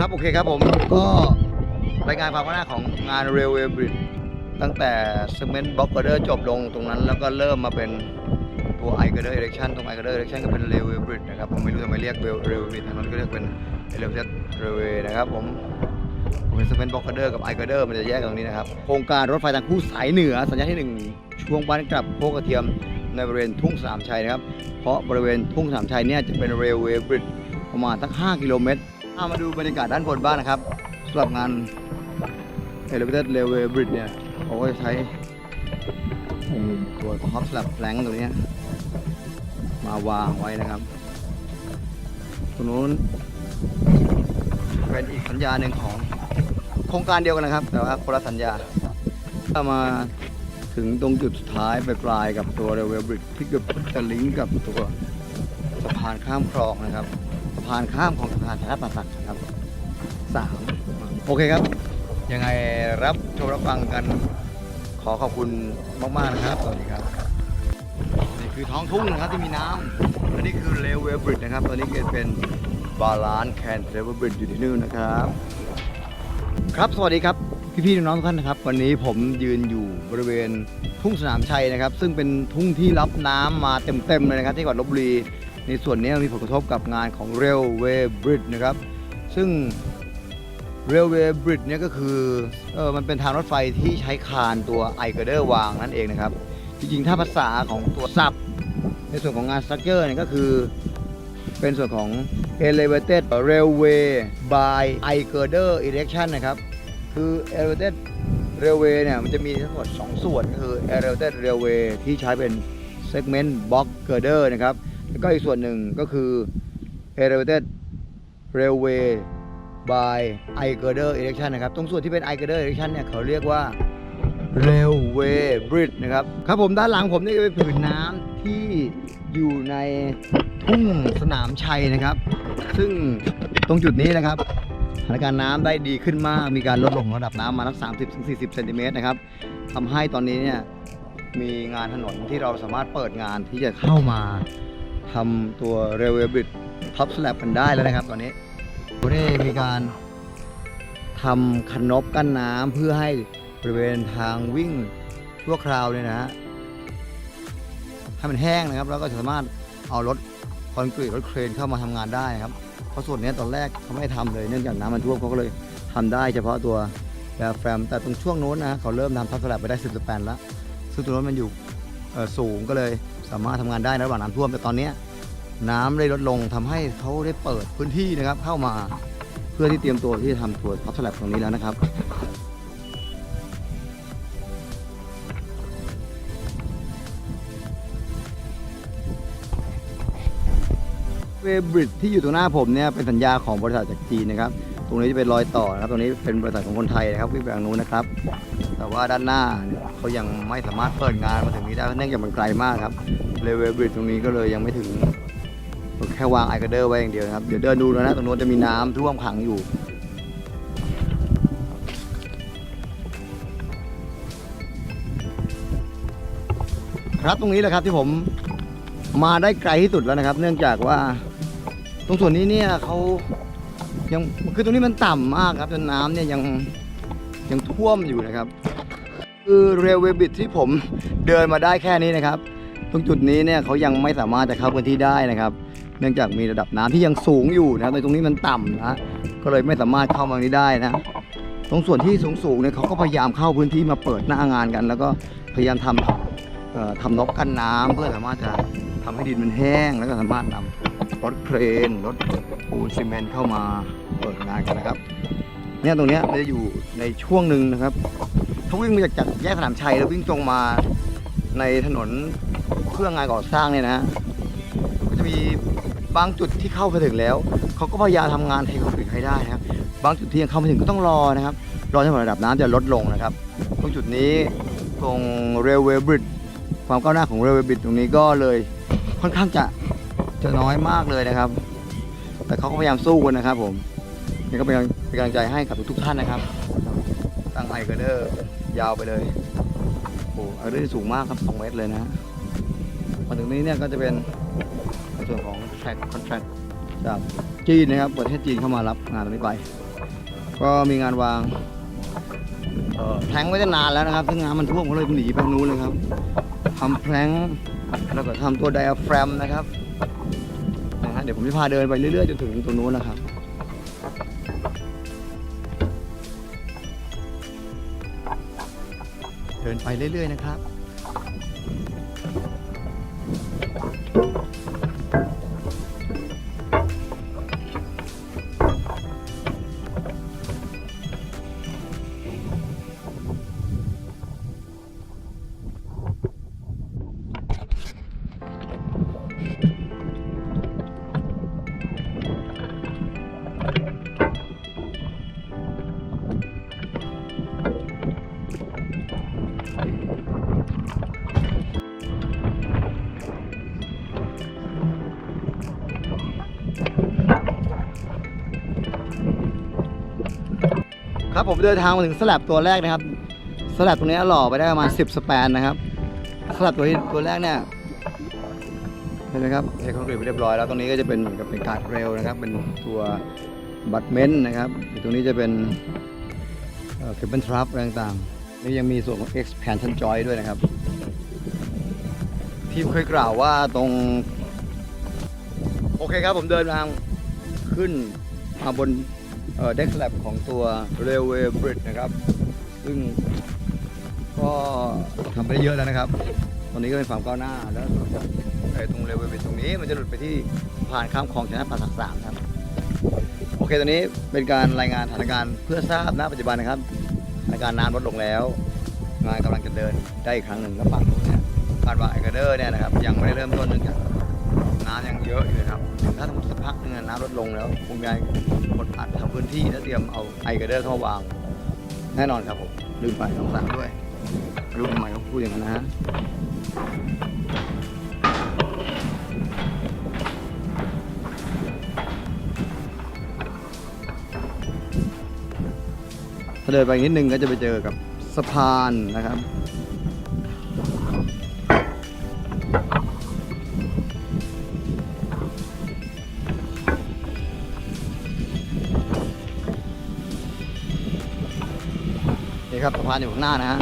ครับโอเคครับผมก็รายงานความคืบหน้าของงาน Railway Bridge ตั้งแต่ Cement Block Girder จบลงตรงนั้น แล้วก็เริ่มมาเป็นตัว i Girder Erection ตรง i Girder Erection ก็เป็น Railway Bridge นะครับผมไม่รู้ทำไมเรียก Railway Bridge ทางนั้นก็เรียกเป็น Elevated Railway นะครับผมผมเป็น Cement Block Girder กับ i Girder มันจะแยกตรงนี้นะครับโครงการรถไฟทางคู่สายเหนือ สัญญาที่ 1 ช่วงบ้านกลับโคกกระเทียมในบริเวณทุ่งสามชัยนะครับเพราะบริเวณทุ่งสามชัยเนี่ยจะเป็น Railway Bridge ประมาณสัก5กิโลเมตร เอามาดูบรรยากาศด้านบนบ้านนะครับสำหรับงาน Elevated Railway Bridge เนี่ยเขาก็จะใช้ตัว Top Slab Plank ตัวนี้ มาวางไว้นะครับตรงนู้นเป็นอีกสัญญาหนึ่งของโครงการเดียวกันนะครับ แต่ว่าคนละสัญญาถ้ามาถึงตรงจุดสุดท้ายปลายกับตัว Railway Bridge ที่เกือบจะลิงก์กับตัวสะพานข้ามคลองนะครับ พานข้ามของสะพานธนประสักครับสามโอเคครับ ยังไงรับชมรับฟังกันขอขอบคุณมากๆนะครับสวัสดีครับนี่คือท้องทุ่งนะครับที่มีน้ำและนี่คือเลเวลบริดนะครับตอนนี้เกิดเป็นบาลานแคนเลเวลบริดอยู่ที่นู่นนะครับ ครับสวัสดีครับพี่ๆน้องๆทุกท่านนะครับ วันนี้ผมยืนอยู่บริเวณทุ่งสนามชัยนะครับ ซึ่งเป็นทุ่งที่รับน้ำมาเต็มๆเลยนะครับ ที่จังหวัดลบบุรี ในส่วนนี้มีผลกระทบกับงานของ Railway Bridge นะครับ ซึ่ง Railway Bridge เนี่ยก็คือเออมันเป็นทางรถไฟที่ใช้คานตัว i g i r d e r วางนั่นเองนะครับ จริงๆ ถ้าภาษาของตัวศัพท์ในส่วนของงาน structure เนี่ยก็คือเป็นส่วนของ elevated railway by i g i r d e r erection นะครับ คือ elevated railway เนี่ยมันจะมีทั้งหมด 2 ส่วนก็คือ elevated railway ที่ใช้เป็น segment box girder นะครับ แล้วก็อีกส่วนหนึ่งก็คือ elevated railway by i girder erection นะครับ ตรงส่วนที่เป็น i girder erection เนี่ยเขาเรียกว่า railway bridge นะครับ ครับผมด้านหลังผมนี่ก็เป็นผืนน้ำที่อยู่ในทุ่งสนามชัยนะครับ ซึ่งตรงจุดนี้นะครับสถานการณ์น้ำได้ดีขึ้นมาก มีการลดลงของระดับน้ำมาสัก30-40เซนติเมตรนะครับทำให้ตอนนี้เนี่ยมีงานถนนที่เราสามารถเปิดงานที่จะเข้ามา ทำตัว railway bridge top slab กันได้แล้วนะครับตอนนี้วันนี้มีการทำคันนบกั้นน้ำเพื่อให้บริเวณทางวิ่งชั่วคราวเนี่ยนะฮะให้มันแห้งนะครับ แล้วก็สามารถเอารถคอนกรีตรถเครนเข้ามาทำงานได้นะครับ เพราะส่วนเนี้ยตอนแรกเขาไม่ทำเลยเนื่องจากน้ำมันท่วมเขาก็เลยทำได้เฉพาะตัวแดแฟรมแต่ตรงช่วงโน้นนะเขาเริ่มทำทับสลับไปได้ 10สแปนแล้วซึ่งตรงโน้นมันอยู่เอ่อสูงก็เลย สามารถทำงานได้นระหว่างน้ำท่วมแต่ตอนนี้น้ำได้ลดลงทำให้เขาได้เปิดพื้นที่นะครับ เข้ามาเพื่อที่เตรียมตัวที่จะทำตัวทับสลับตรงนี้แล้วนะครับเวบริดที่อยู่ตรงหน้าผมเนี่ยเป็นสัญญาของบริษัทจากจีนนะครับ ตรงนี้จะเป็นรอยต่อนะครับ ตรงนี้เป็นบริษัทของคนไทยนะครับวิ่งไปทางนู้นนะครับ แต่ว่าด้านหน้าเขายังไม่สามารถเปิดงานมาถึงนี้ได้เนื่องจากมันไกลมากครับเลเวลบริดตรงนี้ก็เลยยังไม่ถึง แค่วางไอเกเดอร์ไว้อย่างเดียวครับ เดี๋ยวเดินดูแล้วนะ ตรงนู้นจะมีน้ำท่วมขังอยู่ครับตรงนี้แหละครับที่ผมมาได้ไกลที่สุดแล้วนะครับ เนื่องจากว่า ตรงส่วนนี้เนี่ยเขา ยังคือตรงนี้มันต่ำมากครับจนน้ำเนี่ยยังยังท่วมอยู่นะครับ คือเรลเวบิดที่ผมเดินมาได้แค่นี้นะครับ ตรงจุดนี้เนี่ยเขายังไม่สามารถจะเข้าพื้นที่ได้นะครับ เนื่องจากมีระดับน้ำที่ยังสูงอยู่นะครับในตรงนี้มันต่ำนะก็เลยไม่สามารถเข้ามานี้ได้นะ ตรงส่วนที่สูงสูงๆเนี่ยเขาก็พยายามเข้าพื้นที่มาเปิดหน้างานกัน แล้วก็พยายามทำเอ่อทำนบกันน้ำเพื่อสามารถจะทำให้ดินมันแห้งแล้วก็สามารถนำ รถเครนรถปูนซีเมนต์เข้ามาเปิดงานกันนะครับ เนี่ยตรงเนี้ยมันจะอยู่ในช่วงหนึ่งนะครับถ้าวิ่งมาจากจากแยกสนามชัยแล้ววิ่งตรงมาในถนนเพื่องงานก่อสร้างเนี่ยนะก็จะมีบางจุดที่เข้าไปถึงแล้วเขาก็พยายามทำงานเทคนิคให้ได้นะครับ บางจุดที่ยังเข้าไม่ถึงก็ต้องรอนะครับ รอจนกว่าระดับน้ำจะลดลงนะครับ ตรงจุดนี้ตรงเรลเวย์บริดความก้าวหน้าของเรลเวย์บริดตรงนี้ก็เลยค่อนข้างจะ จะน้อยมากเลยนะครับ แต่เขาก็พยายามสู้กันนะครับ ผมนี่ก็เป็นกำลังเป็นกำลังใจให้กับทุกท่านนะครับ ตั้งไอเกอร์เดอร์ยาวไปเลยโอ้ไอเกอร์เดอร์สูงมากครับ2เมตรเลยนะฮะมาถึงนี้เนี่ยก็จะเป็นในส่วนของแทร็กคอนแทรคจากจีนนะครับประเทศจีนเข้ามารับงานตรงนี้ไป ก็มีงานวางเอ่อแทงไว้ตั้งนานแล้วนะครับซึ่งน้ำมันท่วมก็เลยหนีไปนู้นเลยครับทำแพลงแล้วก็ทำตัวไดอะแฟรมนะครับ ดี๋ยวผมจะพาเดินไปเรื่อยๆจนถึงตรงนู้นนะครับ เดินไปเรื่อยๆนะครับ ครับผมเดินทางมาถึงสลับตัวแรกนะครับสลับตรงนี้หล่อไปได้ประมาณ 10 สแปนนะครับสลับตัวที่ตัวแรกเนี่ยเห็นไหมครับเทคอนกรีตไปเรียบร้อยแล้วตรงนี้ก็จะเป็นเหมือนกับเป็นการเรลนะครับ เป็นตัว บัตเมนต์นะครับตรงนี้จะเป็นเคเบิลทรัพอะไรต่างๆนี่ยังมีส่วนของ expansion joint ด้วยนะครับ ทีมเคยกล่าวว่าตรง โอเคครับผมเดินทางขึ้นมาบนเด็กแลบของตัว Railway Bridge นะครับ ซึ่งก็ทำไปได้เยอะแล้วนะครับ ตอนนี้ก็เป็นความก้าวหน้าแล้วไอ้ตรง Railway Bridge ตรงนี้มันจะหลุดไปที่สะพานข้ามคลองชนะปราสาทสามครับ เคตอนนี้เป็นการรายงานสถานการณ์เพื่อทราบณปัจจุบันนะครับสถานการณ์น้ำลดลงแล้ว งานกำลังจะเดินได้อีกครั้งหนึ่งแล้วฝั่งนู้นเนี่ยคาดว่าไอเกเดอร์เนี่ยนะครับยังไม่ได้เริ่มต้นเนื่องจากน้ำยังเยอะอยู่นะครับถ้าสมมติสักพักหนึงน้ำลดลงแล้วคงมีคนอัดทำพื้นที่แล้วเตรียมเอาไอเกเดอร์เข้าวาง แน่นอนครับผมลืมไปต้องสั่งด้วยไม่รู้ทำไมเขาพูดอย่างนั้นนะ เดินไปนิดนึงก็จะไปเจอกับสะพานนะครับนี่ครับสะพานอยู่ข้างหน้านะฮะ